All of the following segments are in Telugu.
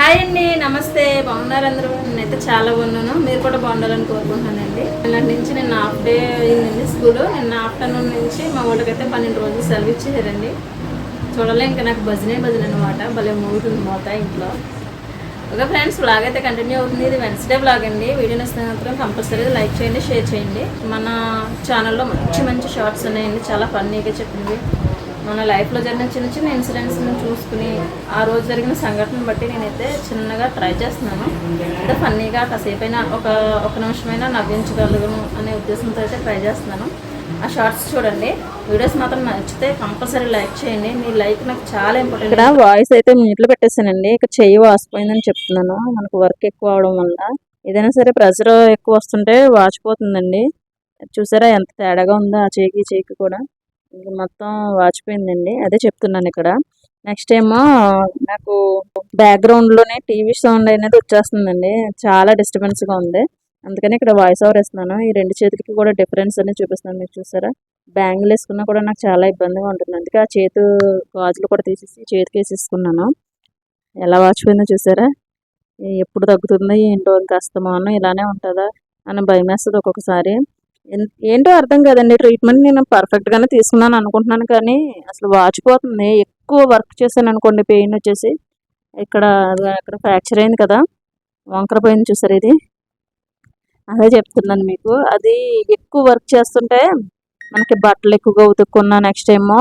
హాయ్ అండి నమస్తే. బాగున్నారు అందరూ? నేనైతే చాలా బాగున్నాను. మీరు కూడా బాగుండాలని కోరుకుంటున్నానండి. నిన్నటి నుంచి నేను హాఫ్ డే అయిందండి స్కూల్. నిన్న ఆఫ్టర్నూన్ నుంచి మా వాళ్ళకైతే పన్నెండు రోజులు సెలవు ఇచ్చేసారండి. చూడలే ఇంకా నాకు భజనే భజన అనమాట భలే మూగుతుంది మోత ఇంట్లో. ఓకే ఫ్రెండ్స్ బ్లాగ్ అయితే కంటిన్యూ అవుతుంది. ఇది వెన్స్డే బ్లాగ్ అండి. వీడియో నచ్చితే మాత్రం కంపల్సరీ లైక్ చేయండి షేర్ చేయండి. మన ఛానల్లో మంచి మంచి షార్ట్స్ ఉన్నాయండి. చాలా ఫన్నీగా చెప్పింది మన లైఫ్లో జరిగిన చిన్న చిన్న ఇన్సిడెంట్స్ని చూసుకుని ఆ రోజు జరిగిన సంఘటనను బట్టి నేనైతే చిన్నగా ట్రై చేస్తున్నాను. అంటే ఫన్నీగా కాసేపైనా ఒక ఒక నిమిషమైనా నవ్వించగలను అనే ఉద్దేశంతో అయితే ట్రై చేస్తున్నాను. ఆ షార్ట్స్ చూడండి. వీడియోస్ మాత్రం నచ్చితే కంపల్సరీ లైక్ చేయండి. మీ లైక్ నాకు చాలా ఇంపార్టెంట్. ఇక్కడ వాయిస్ అయితే మీట్లు పెట్టేశానండి. ఇక్కడ చెయ్యి వాసిపోయిందని చెప్తున్నాను. మనకు వర్క్ ఎక్కువ అవడం వల్ల. ఏదైనా సరే ప్రెషర్ ఎక్కువ వస్తుంటే వాచిపోతుందండి. చూసారా ఎంత తేడాగా ఉందో ఆ చేయికి చేయికి కూడా. ఇది మొత్తం వాచిపోయిందండి. అదే చెప్తున్నాను ఇక్కడ. నెక్స్ట్ ఏమో నాకు బ్యాక్గ్రౌండ్లోనే టీవీ సౌండ్ అనేది వచ్చేస్తుందండి. చాలా డిస్టర్బెన్స్గా ఉంది. అందుకని ఇక్కడ వాయిస్ ఓవర్ ఇస్తున్నాను ఈ రెండు చేతులకి కూడా డిఫరెన్స్ అనేది చూపిస్తున్నాను. మీరు చూసారా? బ్యాంగిల్ వేసుకున్నా కూడా నాకు చాలా ఇబ్బందిగా ఉంటుంది. అందుకే ఆ చేతు గాజులు కూడా తీసేసి చేతికి వేసేసుకున్నాను. ఎలా వాచిపోయిందో చూసారా? ఎప్పుడు తగ్గుతుందో ఏంటో ఇంకా అస్తమానం ఇలానే ఉంటుందా? అని భయం వేస్తుంది ఒక్కొక్కసారి. ఏంటో అర్థం కాదండి. ట్రీట్మెంట్ నేను పర్ఫెక్ట్గానే తీసుకున్నాను అనుకుంటున్నాను కానీ అసలు వాచిపోతుంది. ఎక్కువ వర్క్ చేశాను అనుకోండి పెయిన్ వచ్చేసి. ఇక్కడ అక్కడ ఫ్రాక్చర్ అయింది కదా వంకర పోయింది చూసారు ఇది? అదే చెప్తున్నాను మీకు. అది ఎక్కువ వర్క్ చేస్తుంటే మనకి బట్టలు ఎక్కువగా ఉతుక్కున్నా నెక్స్ట్ ఏమో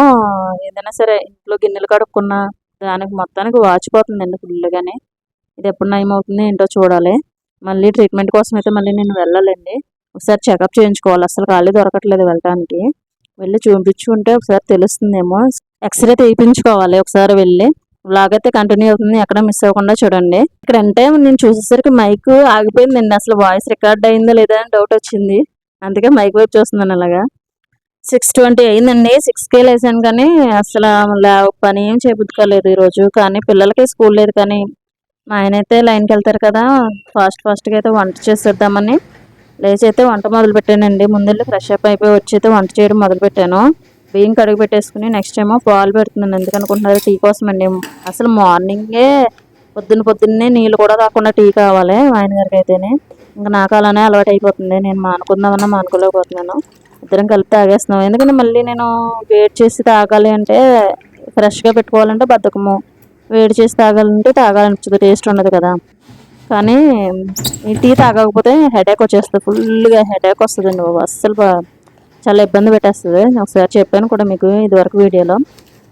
ఏదైనా సరే ఇంట్లో గిన్నెలు కడుక్కున్నా దానికి మొత్తానికి వాచిపోతుందండి ఫుల్గానే ఇది ఎప్పుడు నయం అవుతుంది ఏంటో చూడాలి. మళ్ళీ ట్రీట్మెంట్ కోసం అయితే మళ్ళీ నేను వెళ్ళాలండి. ఒకసారి చెకప్ చేయించుకోవాలి. అసలు ఖాళీ దొరకట్లేదు వెళ్ళటానికి. వెళ్ళి చూపించుకుంటే ఒకసారి తెలుస్తుందేమో. ఎక్స్రే తీయించుకోవాలి ఒకసారి వెళ్ళి. లాగైతే అయితే కంటిన్యూ అవుతుంది. ఎక్కడ మిస్ అవ్వకుండా చూడండి. ఇక్కడ అంటే నేను చూసేసరికి మైక్ ఆగిపోయిందండి. అసలు వాయిస్ రికార్డ్ అయిందో లేదా అని డౌట్ వచ్చింది. అందుకే మైక్ వైపు చూస్తున్నాను అలాగా సిక్స్ ట్వంటీ అయిందండి. సిక్స్కే లేసాను కానీ అసలు లా పని ఏం చేపుతుకోలేదు ఈరోజు కానీ పిల్లలకి స్కూల్ లేదు కానీ మా ఆయన అయితే లైన్కి వెళ్తారు కదా. ఫాస్ట్ ఫాస్ట్గా అయితే వంట చేసేద్దామని. లేచి అయితే వంట మొదలు పెట్టానండి ముందెళ్ళి ఫ్రెష్ అప్ అయిపోయి వచ్చి అయితే వంట చేయడం మొదలు పెట్టాను బియ్యం కడుగు పెట్టేసుకుని నెక్స్ట్ ఏమో పాలు పెడుతున్నాను. ఎందుకనుకుంటున్నారు? టీ కోసం అండి అసలు మార్నింగే పొద్దున్న పొద్దున్నే నీళ్ళు కూడా రాకుండా టీ కావాలి ఆయన గారికి అయితేనే ఇంకా నాకు అలానే అలవాటు అయిపోతుంది. నేను మానుకుందామన్నా మానుకోలేకపోతున్నాను. ఇద్దరం కలిపి తాగేస్తున్నాం. ఎందుకంటే మళ్ళీ నేను వేడి చేసి తాగాలి అంటే ఫ్రెష్గా పెట్టుకోవాలంటే బద్ధకము. వేడి చేసి తాగాలంటే తాగాలనిపించదు. టేస్ట్ ఉండదు కదా. కానీ ఈ టీ తాగకపోతే హెడేక్ వచ్చేస్తుంది. ఫుల్గా హెడేక్ వస్తుందండి బాబు. అస్సలు చాలా ఇబ్బంది పెట్టేస్తుంది. ఒకసారి చెప్పాను కూడా మీకు ఇదివరకు వీడియోలో.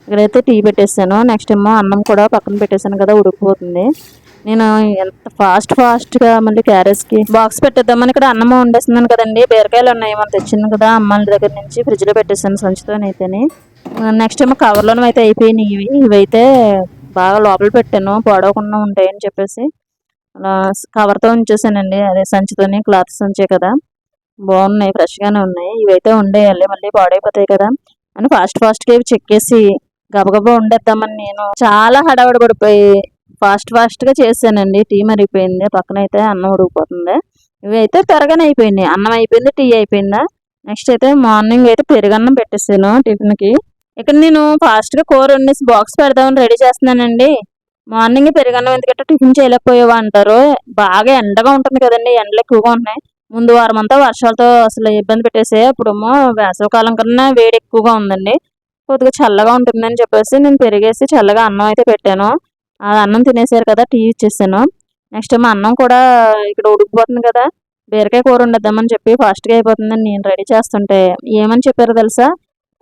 ఇక్కడైతే టీ పెట్టేసాను. నెక్స్ట్ ఏమో అన్నం కూడా పక్కన పెట్టేశాను కదా ఉడికిపోతుంది. నేను ఎంత ఫాస్ట్ ఫాస్ట్గా మళ్ళీ క్యారెట్స్కి బాక్స్ పెట్టేద్దామని ఇక్కడ అన్నం వండేస్తున్నాను కదండి. బీరకాయలు ఉన్నాయి మనం తెచ్చింది కదా అమ్మాళ్ళ దగ్గర నుంచి ఫ్రిడ్జ్లో పెట్టేసాను సంచితోనైతేనే నెక్స్ట్ ఏమో కవర్లోనే అయితే అయిపోయినాయి ఇవి. ఇవైతే బాగా లోపల పెట్టాను. పాడవకుండా ఉంటాయని చెప్పేసి. అలా కవర్తో ఉంచేసానండి. అదే సంచితోనే క్లాత్ సంచే కదా. బాగున్నాయి ఫ్రెష్గానే ఉన్నాయి. ఇవైతే ఉండేయాలి మళ్ళీ పాడైపోతాయి కదా. అని ఫాస్ట్ ఫాస్ట్గా ఇవి చెక్కేసి గబగబా ఉండేద్దామని నేను చాలా హడావిడి పడిపోయి ఫాస్ట్ ఫాస్ట్గా చేశానండి. టీ మరిగిపోయింది. పక్కన అయితే అన్నం ఉడికిపోతుంది. ఇవి అయితే త్వరగానే అయిపోయినాయి. అన్నం అయిపోయింది టీ అయిపోయిందా? నెక్స్ట్ అయితే మార్నింగ్ అయితే పెరుగన్నం పెట్టేసాను టిఫిన్కి. ఇక్కడ నేను ఫాస్ట్గా కూర వండేసి బాక్స్ పెడదామని రెడీ చేస్తున్నానండి. మార్నింగ్ పెరుగన్నం ఎందుకంటే టిఫిన్ చేయలేకపోయేవా అంటారు. బాగా ఎండగా ఉంటుంది కదండి ఎండలు ఎక్కువగా ఉన్నాయి. ముందు వారం అంతా వర్షాలతో అసలు ఇబ్బంది పెట్టేసే ఇప్పుడేమో వేసవికాలం కన్నా వేడి ఎక్కువగా ఉందండి. కొద్దిగా చల్లగా ఉంటుందని చెప్పేసి నేను పెరిగేసి చల్లగా అన్నం అయితే పెట్టాను. ఆ అన్నం తినేసారు కదా టీ ఇచ్చేసాను. నెక్స్ట్ మా అన్నం కూడా ఇక్కడ ఉడికిపోతుంది కదా బీరకాయ కూర వండేద్దామని చెప్పి ఫాస్ట్గా అయిపోతుందని నేను రెడీ చేస్తుంటే ఏమని చెప్పారో తెలుసా?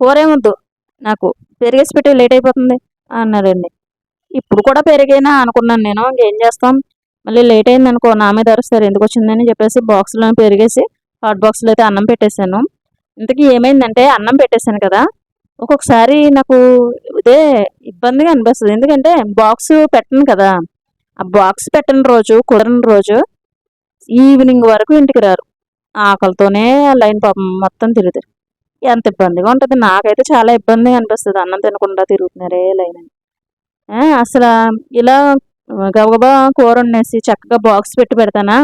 కూర ఏమొద్దు నాకు పెరిగేసి పెట్టి లేట్ అయిపోతుంది అన్నారండి. ఇప్పుడు కూడా పెరిగైనా అనుకున్నాను నేను. ఇంకేం చేస్తాం? మళ్ళీ లేట్ అయింది అనుకో నా మీద అరుస్తారు. ఎందుకు వచ్చిందని చెప్పేసి బాక్స్లో పెరిగేసి హాట్ బాక్స్లో అయితే అన్నం పెట్టేశాను. ఇంతకీ ఏమైందంటే అన్నం పెట్టేశాను కదా ఒక్కొక్కసారి నాకు ఇదే ఇబ్బందిగా అనిపిస్తుంది. ఎందుకంటే బాక్స్ పెట్టను కదా ఆ బాక్స్ పెట్టని రోజు కుదరని రోజు ఈవినింగ్ వరకు ఇంటికి రారు. ఆకలితోనే లైన్ పాపం మొత్తం తిరుగుతారు. ఎంత ఇబ్బందిగా ఉంటుంది. నాకైతే చాలా ఇబ్బందిగా అనిపిస్తుంది. అన్నం తినకుండా తిరుగుతున్నారే లైన్ అని. అసలు ఇలా గబగబా కూర వండేసి చక్కగా బాక్స్ పెట్టి పెడతానా?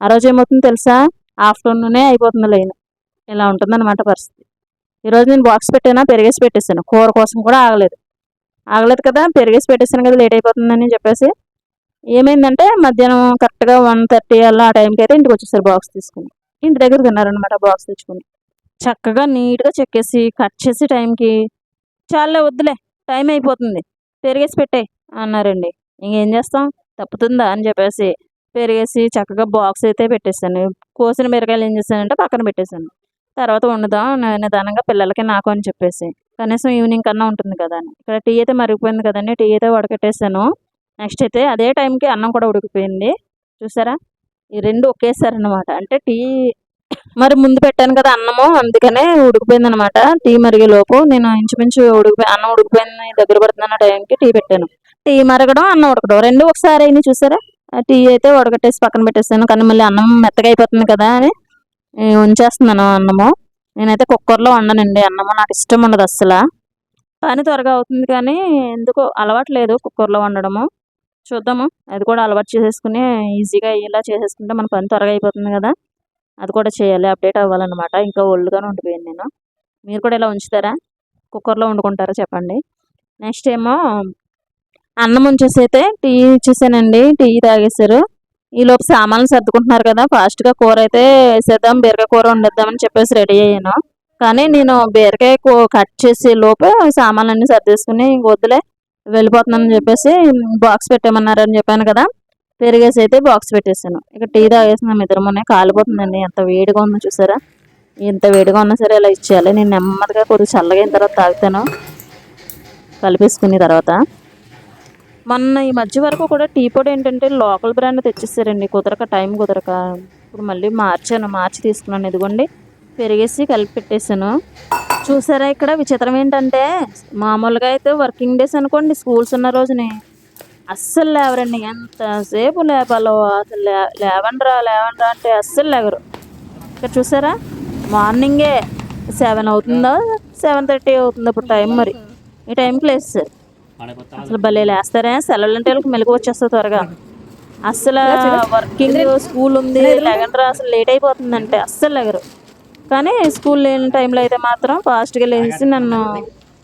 ఆ రోజు ఏమవుతుందో తెలుసా? ఆఫ్టర్నూనే అయిపోతుంది లైన్. ఇలా ఉంటుందన్నమాట పరిస్థితి. ఈరోజు నేను బాక్స్ పెట్టానా? పెరిగేసి పెట్టేసాను కూర కోసం కూడా ఆగలేదు. ఆగలేదు కదా? పెరిగేసి పెట్టేసాను కదా? లేట్ అయిపోతుందని చెప్పేసి. ఏమైందంటే మధ్యాహ్నం కరెక్ట్గా వన్ థర్టీ అలా ఆ టైంకి అయితే ఇంటికి వచ్చేసారు బాక్స్ తీసుకుని. ఇంటి దగ్గర తిన్నారనమాట బాక్స్ తెచ్చుకుని. చక్కగా నీట్గా చెక్కేసి కట్ చేసి టైంకి చాలా వద్దులే టైం అయిపోతుంది. పెరిగేసి పెట్టే అన్నారండి. ఇంకేం చేస్తాం? తప్పుతుందా అని చెప్పేసి పెరిగేసి చక్కగా బాక్స్ అయితే పెట్టేశాను. కోసిన మిరకాయలు ఏం చేశానంటే పక్కన పెట్టేశాను. తర్వాత వండుదాం నిదానంగా పిల్లలకి నాకు అని చెప్పేసి. కనీసం ఈవినింగ్ కన్నా ఉంటుంది కదా అని. ఇక్కడ టీ అయితే మరిగిపోయింది కదండి. టీ అయితే వడకట్టేసాను నెక్స్ట్ అయితే అదే టైంకి అన్నం కూడా ఉడికిపోయింది. చూసారా? ఈ రెండు ఒకేసారి అనమాట అంటే టీ మరి ముందు పెట్టాను కదా అన్నము అందుకనే ఉడికిపోయింది అనమాట టీ మరిగే లోపు నేను ఇంచుమించు ఉడికిపోయి అన్నం ఉడికిపోయింది దగ్గర పడుతున్న టైంకి టీ పెట్టాను. టీ మరగడం అన్నం ఉడకడం రెండు ఒకసారి అయినాయి చూసారా? టీ అయితే ఉడకట్టేసి పక్కన పెట్టేస్తాను కానీ మళ్ళీ అన్నం మెత్తగా అయిపోతుంది కదా అని ఉంచేస్తున్నాను అన్నము. నేనైతే కుక్కర్లో వండనండి అన్నము నాకు ఇష్టం ఉండదు అస్సలు. పని త్వరగా అవుతుంది కానీ ఎందుకో అలవాటు లేదు కుక్కర్లో వండడము. చూద్దాము అది కూడా అలవాటు చేసేసుకుని ఈజీగా అయ్యేలా చేసేసుకుంటే మన పని త్వరగా అయిపోతుంది కదా. అది కూడా చేయాలి అప్డేట్ అవ్వాలన్నమాట. ఇంకా ఓల్డ్గానే ఉండిపోయాను నేను. మీరు కూడా ఇలా ఉంచుతారా? కుక్కర్లో వండుకుంటారా చెప్పండి. నెక్స్ట్ ఏమో అన్నం ఉంచేసి అయితే టీ ఇచ్చేసానండి. టీ తాగేశారు. ఈలోపు సామాన్లు సర్దుకుంటున్నారు కదా ఫాస్ట్గా కూర అయితే వేసేద్దాం బీరకాయ కూర వండేద్దామని చెప్పేసి రెడీ అయ్యాను. కానీ నేను బీరకాయ కూ- కట్ చేసే లోపే సామాన్లన్నీ సర్దేసుకుని ఇంక వద్దులే వెళ్ళిపోతున్నానని చెప్పేసి బాక్స్ పెట్టామన్నారని చెప్పాను కదా. పెరిగేసి అయితే బాక్స్ పెట్టేసాను ఇక టీ తాగేసినాం ఇద్దరమునే కాలిపోతుందండి ఎంత వేడిగా ఉందో చూసారా? ఎంత వేడిగా ఉన్నా సరే ఇలా ఇచ్చేయాలి. నేను నెమ్మదిగా కొద్దిగా చల్లగా అయిన తర్వాత తాగుతాను. కలిపేసుకుని తర్వాత. మొన్న ఈ మధ్య వరకు కూడా టీ పొడి ఏంటంటే లోకల్ బ్రాండ్ తెచ్చేసారండి. కుదరక టైం కుదరక. ఇప్పుడు మళ్ళీ మార్చాను. మార్చి తీసుకున్నాను. ఇదిగోండి. పెరిగేసి కలిపి పెట్టేశాను. చూసారా ఇక్కడ విచిత్రం ఏంటంటే మామూలుగా అయితే వర్కింగ్ డేస్ అనుకోండి స్కూల్స్ ఉన్న రోజుని అస్సలు లేవరండి. ఎంతసేపు లేపాలో అసలు లే లేవండ్రా లేవండ్రా అంటే అస్సలు లేవరు ఇక్కడ చూసారా? మార్నింగే సెవెన్ అవుతుందో? సెవెన్ థర్టీ అవుతుందో ఇప్పుడు టైం మరి. ఈ టైంకి లేస్తారు అసలు భలే లేస్తారే. సెలవులు అంటే వాళ్ళకి మెలకు వచ్చేస్తుంది త్వరగా. అస్సలు వర్కింగ్ స్కూల్ ఉంది. లేకంటే అసలు లేట్ అయిపోతుందంటే అస్సలు లేగరు. కానీ స్కూల్ లేని టైంలో అయితే మాత్రం ఫాస్ట్గా లేచి నన్ను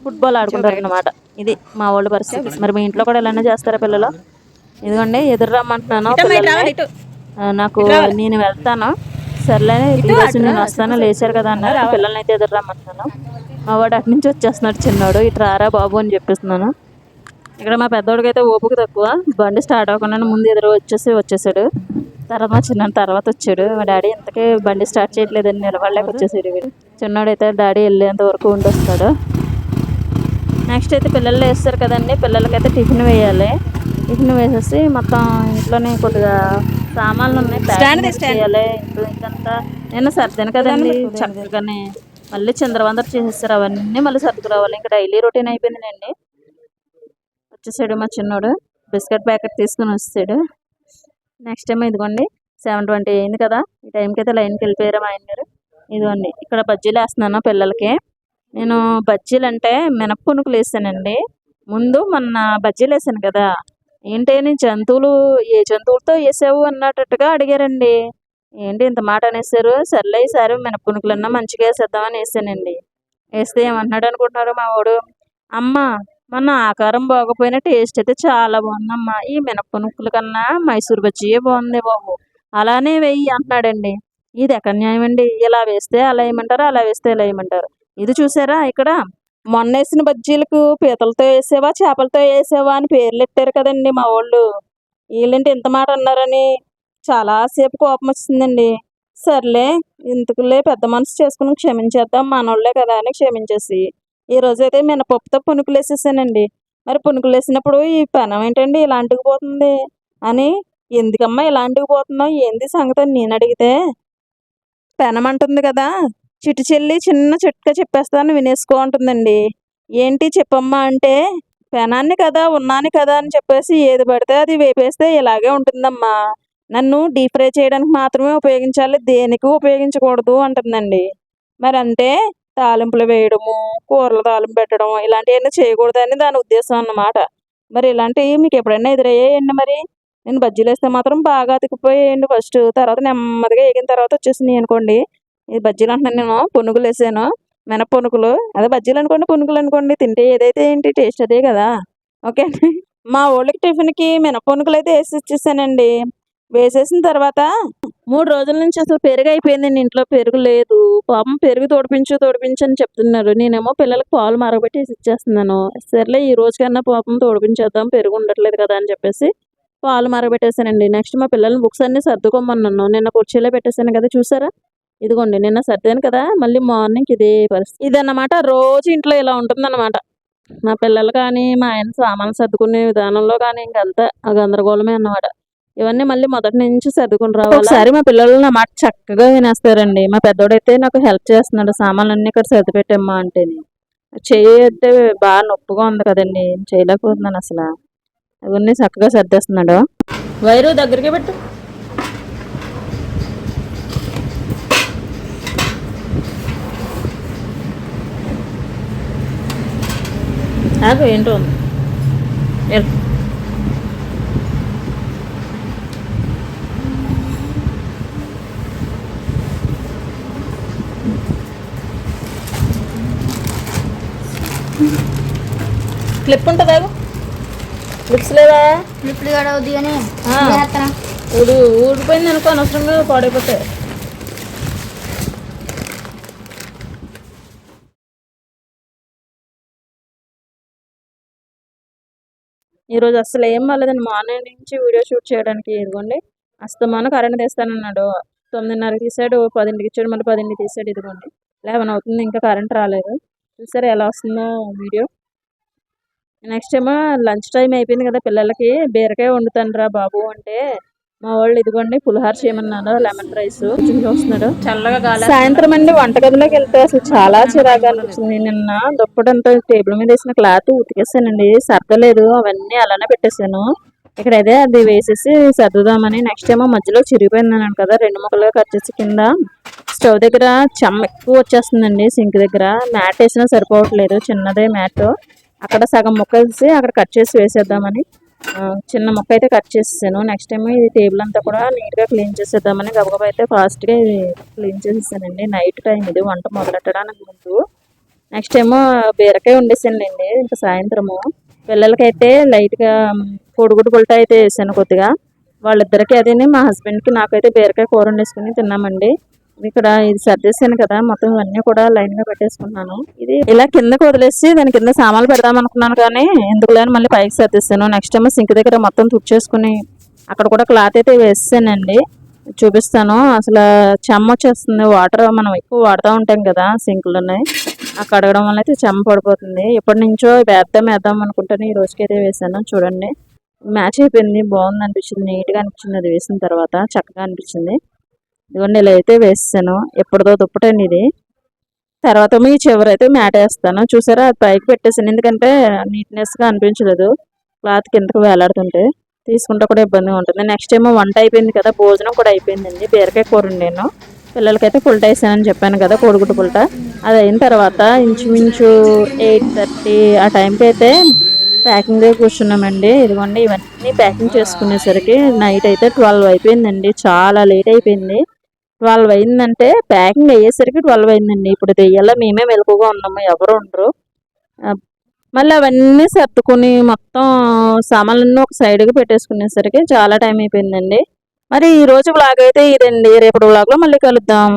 ఫుట్బాల్ ఆడుకుంటారు అన్నమాట ఇది మా వాళ్ళ పరిస్థితి. మరి మీ ఇంట్లో కూడా ఇలానే చేస్తారా పిల్లలు? ఇదిగోండి ఎదురు రమ్మంటున్నాను నాకు నేను వెళ్తాను. సర్లే ఈరోజు నేను వస్తాను లేచారు కదా అన్నారు. పిల్లల్ని అయితే ఎదురు రమ్మంటున్నాను. మా వాడు అటు నుంచి వచ్చేస్తున్నాడు చిన్నోడు. ఇటు రారా బాబు అని చెప్పిస్తున్నాను. ఇక్కడ మా పెద్దోడికి అయితే ఓపిక తక్కువ. బండి స్టార్ట్ అవ్వకుండా ముందు ఎదురు వచ్చేసి వచ్చేసాడు. తర్వాత మా చిన్న తర్వాత వచ్చాడు. మా డాడీ ఇంతకీ బండి స్టార్ట్ చేయట్లేదని నిలబడలేక వచ్చేసాడు వీడు. చిన్నోడు అయితే డాడీ వెళ్ళేంత వరకు ఉండొస్తాడు. నెక్స్ట్ అయితే పిల్లలు వేస్తారు కదండి. పిల్లలకైతే టిఫిన్ వేయాలి. టిఫిన్ వేసేసి మొత్తం ఇంట్లోనే కొద్దిగా సామాన్లు ఉన్నాయి. చేయాలి. ఇంట్లో ఇదంతా నేను సర్దాను కదండి. చక్కగానే మళ్ళీ చంద్రవందరు చేసేస్తారు. అవన్నీ మళ్ళీ సర్దుకురావాలి ఇంకా డైలీ రొటీన్ అయిపోయిందండి వచ్చేసాడు మా చిన్నోడు బిస్కెట్ ప్యాకెట్ తీసుకుని వచ్చాడు నెక్స్ట్ టైం ఇదిగోండి. సెవెన్ ట్వంటీ అయింది కదా. ఈ టైంకి అయితే లైన్కి వెళ్ళిపోయారు మా ఆయన గారు. ఇదిగోండి. ఇక్కడ బజ్జీలు వేస్తున్నాను పిల్లలకి. నేను బజ్జీలు అంటే మినప్పునుకులు వేసానండి ముందు మొన్న బజ్జీలు వేసాను కదా. ఏంటి జంతువులు ఏ జంతువులతో వేసావు అన్నట్టుగా అడిగారండి. ఏంటి ఇంత మాట అనేసారు సర్లే ఈసారి మినప్పునుకులన్నా మంచిగా వేసేద్దామని వేసానండి. వేస్తే ఏమంటున్నాడు అనుకుంటున్నారు మా వాడు? అమ్మ మన ఆకారం బాగోపోయినా టేస్ట్ అయితే చాలా బాగుందమ్మా. ఈ మినప్పనుక్కుల కన్నా మైసూర్ బజ్జీయే బాగుంది బాబు. అలానే వెయ్యి అంటున్నాడండి ఇది ఎక్కడ న్యాయం అండి ఇలా వేస్తే అలా వేయమంటారు? అలా వేస్తే ఇలా వేయమంటారు? ఇది చూసారా? ఇక్కడ మొన్న వేసిన బజ్జీలకు పీతలతో వేసేవా చేపలతో వేసేవా అని పేర్లు ఎట్టారు కదండి మా వాళ్ళు. వీళ్ళంటే ఇంత మాట అన్నారని చాలాసేపు కోపం వచ్చిందండి. సర్లే ఇంతకులే పెద్ద మనసు చేసుకుని క్షమించేద్దాం మనోళ్ళే కదా అని క్షమించేసి. ఈ అయితే మినపప్పుతో పునుకులు వేసేసానండి మరి పునుకులు వేసినప్పుడు ఈ పెనం ఏంటండి ఇలాంటికి పోతుంది అని. ఎందుకమ్మా ఇలాంటికి పోతున్నావు? ఏంది సంగతి నేను అడిగితే? పెనం అంటుంది కదా. చిటి చెల్లి చిన్న చిట్కా చెప్పేస్తాను వినేసుకో అంటుందండి. ఏంటి చెప్పమ్మా అంటే పెనాన్ని కదా ఉన్నాను కదా అని చెప్పేసి ఏది పడితే అది వేపేస్తే ఇలాగే ఉంటుందమ్మా. నన్ను డీప్ ఫ్రై చేయడానికి మాత్రమే ఉపయోగించాలి దేనికి ఉపయోగించకూడదు అంటుందండి. మరి అంటే తాలింపులు వేయడము కూరలు తాలింపు పెట్టడం ఇలాంటివన్నీ చేయకూడదని దాని ఉద్దేశం అన్నమాట. మరి ఇలాంటివి మీకు ఎప్పుడైనా ఎదురయ్యాయండి మరి? నేను బజ్జీలు వేస్తే మాత్రం బాగా అతికిపోయేయండి ఫస్ట్. తర్వాత నెమ్మదిగా వేగిన తర్వాత వచ్చేసినాయి అనుకోండి ఇది బజ్జీలు అంటున్నాను నేను పునుగులు వేసాను. మినప పునుగులు అదే బజ్జీలు అనుకోండి పునుగులు అనుకోండి తింటే ఏదైతే ఏంటి టేస్ట్ అదే కదా. ఓకే అండి. మా ఊళ్ళకి టిఫిన్కి మినపొనుకులు అయితే వేసి ఇచ్చేసానండి. వేసేసిన తర్వాత మూడు రోజుల నుంచి అసలు పెరుగు అయిపోయిందండి. ఇంట్లో పెరుగు లేదు. పాపం పెరుగు తోడిపించు తోడిపించు అని చెప్తున్నారు. నేనేమో పిల్లలకి పాలు మరగబెట్టి వేసి ఇచ్చేస్తున్నాను. సర్లే ఈ రోజుకన్నా పాపం తోడిపించేద్దాం పెరుగు ఉండట్లేదు కదా అని చెప్పేసి పాలు మరగబెట్టేసానండి. నెక్స్ట్ మా పిల్లల్ని బుక్స్ అన్ని సర్దుకోమన్నాను. నిన్న కుర్చీలో పెట్టేశాను కదా చూసారా? ఇదిగోండి నిన్న సర్దాను కదా మళ్ళీ మార్నింగ్ ఇదే పరిస్థితి. ఇదన్నమాట రోజు ఇంట్లో ఇలా ఉంటుందన్నమాట. మా పిల్లలు కానీ మా ఆయన సామాన్లు సర్దుకునే విధానంలో కానీ ఇంకంతా ఆ గందరగోళమే అన్నమాట. ఇవన్నీ మళ్ళీ మొదటి నుంచి సర్దుకుని రావాలి? ఒకసారి మా పిల్లలు నా మాట చక్కగా వినేస్తారండి. మా పెద్దోడైతే నాకు హెల్ప్ చేస్తున్నాడు సామాన్లు అన్ని ఇక్కడ సర్ది పెట్టమ్మా అంటే చెయ్యి అయితే బాగా నొప్పిగా ఉంది కదండి చేయలేకపోతున్నాను అసలు. అవన్నీ చక్కగా సర్దేస్తున్నాడు. వైరు దగ్గరికి పెట్టు. ఆగు ఏంటో ఉంది. క్లిప్ ఉంటుంది క్లిప్స్ లేవా? ఇప్పుడు కూడా అవుద్ది కానీ ఊడు ఊడిపోయింది అనుకో అనవసరంగా పాడైపోతాయి. ఈరోజు అసలు ఏం బాగాలేదండి మార్నింగ్ నుంచి వీడియో షూట్ చేయడానికి ఇదిగోండి. అస్తమానం కరెంట్ తీస్తానన్నాడు. తొమ్మిదిన్నరకి తీసాడు పదింటికి ఇచ్చాడు మళ్ళీ పదింటికి తీసాడు ఇదిగోండి. లెవెన్ అవుతుంది ఇంకా కరెంట్ రాలేదు. చూసారా ఎలా వస్తుందో వీడియో. నెక్స్ట్ ఏమో లంచ్ టైం అయిపోయింది కదా పిల్లలకి. బీరకాయ వండుతాను రా బాబు అంటే మా వాళ్ళు ఇదిగోండి పులిహార చేయమన్నారు లెమన్ రైస్ చూస్తున్నాడు చల్లగా గాలి సాయంత్రం అండి వంటగదిలోకి వెళ్తే అసలు చాలా చిరాగా అనిపించింది నిన్న దుప్పటంతా టేబుల్ మీద వేసిన క్లాత్ ఉతికేసానండి. సర్దలేదు అవన్నీ అలానే పెట్టేశాను. ఇక్కడ అదే అది వేసేసి సర్దుదామని నెక్స్ట్ ఏమో మధ్యలో చిరిగిపోయింది అన్నాను కదా రెండు ముక్కలుగా కట్ చేసి కింద స్టవ్ దగ్గర చెమ్మ ఎక్కువ వచ్చేస్తుందండి సింక్ దగ్గర. మ్యాట్ వేసినా సరిపోవట్లేదు చిన్నదే మ్యాట్. అక్కడ సగం ముక్క వేసి అక్కడ కట్ చేసి వేసేద్దామని. చిన్న ముక్క అయితే కట్ చేసేసాను. నెక్స్ట్ టైం ఇది టేబుల్ అంతా కూడా నీట్గా క్లీన్ చేసేద్దామని గబగబా అయితే ఫాస్ట్గా క్లీన్ చేసేసానండి. నైట్ టైం ఇది వంట మొదలెట్టడానికి ముందు. నెక్స్ట్ ఏమో బీరకాయ వండేసానండి ఇంకా సాయంత్రము. పిల్లలకైతే లైట్గా కోడిగుడ్డు పుల్ట అయితే వేసాను కొద్దిగా. వాళ్ళిద్దరికీ అదేని మా హస్బెండ్కి నాకైతే బీరకాయ కూర వండేసుకుని తిన్నామండి. ఇక్కడ ఇది సర్దేశాను కదా మొత్తం ఇవన్నీ కూడా లైన్గా పెట్టేసుకున్నాను. ఇది ఇలా కిందకు వదిలేసి దాని కింద సామాన్లు పెడదాం అనుకున్నాను కానీ ఎందుకు లేని మళ్ళీ పైకి సర్దేశాను. నెక్స్ట్ ఏమో సింక్ దగ్గర మొత్తం తుడిచేసుకుని అక్కడ కూడా క్లాత్ అయితే వేసానండి చూపిస్తాను. అసలు చెమ్మ వచ్చేస్తుంది. వాటర్ మనం ఎక్కువ వాడుతూ ఉంటాం కదా సింకులోనే ఆ కడగడం వల్ల అయితే చెమ్మ పడిపోతుంది. ఎప్పటి నుంచో వేద్దాం వేద్దాం అనుకుంటాను ఈ రోజుకైతే వేసాను. చూడండి. మ్యాచ్ అయిపోయింది. బాగుంది అనిపించింది. నీట్గా అనిపించింది. అది వేసిన తర్వాత చక్కగా అనిపించింది. ఇదిగోండి ఇలా అయితే వేసాను ఎప్పుడుదో దుప్పటండి ఇది. తర్వాత మీ చివరి అయితే మ్యాట్ వేస్తాను. చూసారా? అది పైకి పెట్టేసాను. ఎందుకంటే నీట్నెస్గా అనిపించలేదు. క్లాత్ కిందకు వేలాడుతుంటే తీసుకుంటే కూడా ఇబ్బందిగా ఉంటుంది. నెక్స్ట్ ఏమో వంట అయిపోయింది కదా. భోజనం కూడా అయిపోయిందండి. బీరకాయ కూర నేను పిల్లలకైతే పుల్ట వేసానని చెప్పాను కదా కోడిగుడ్డు పుల్ట. అది అయిన తర్వాత ఇంచుమించు ఎయిట్ థర్టీ ఆ టైంకి అయితే ప్యాకింగ్ కూర్చున్నామండి. ఇదిగోండి ఇవన్నీ ప్యాకింగ్ చేసుకునేసరికి నైట్ అయితే ట్వెల్వ్ అయిపోయిందండి. చాలా లేట్ అయిపోయింది. ట్వెల్వ్ అయిందంటే ప్యాకింగ్ అయ్యేసరికి ట్వెల్వ్ అయిందండి. ఇప్పుడు దెయ్యాల మేమే మెలకుగా ఉన్నాము ఎవరు ఉండరు. మళ్ళీ అవన్నీ సర్దుకుని మొత్తం సామాన్లన్నీ ఒక సైడ్కి పెట్టేసుకునేసరికి చాలా టైం అయిపోయిందండి. మరి ఈ రోజు అయితే ఇదండి. రేపటి బ్లాగ్లో మళ్ళీ కలుద్దాం.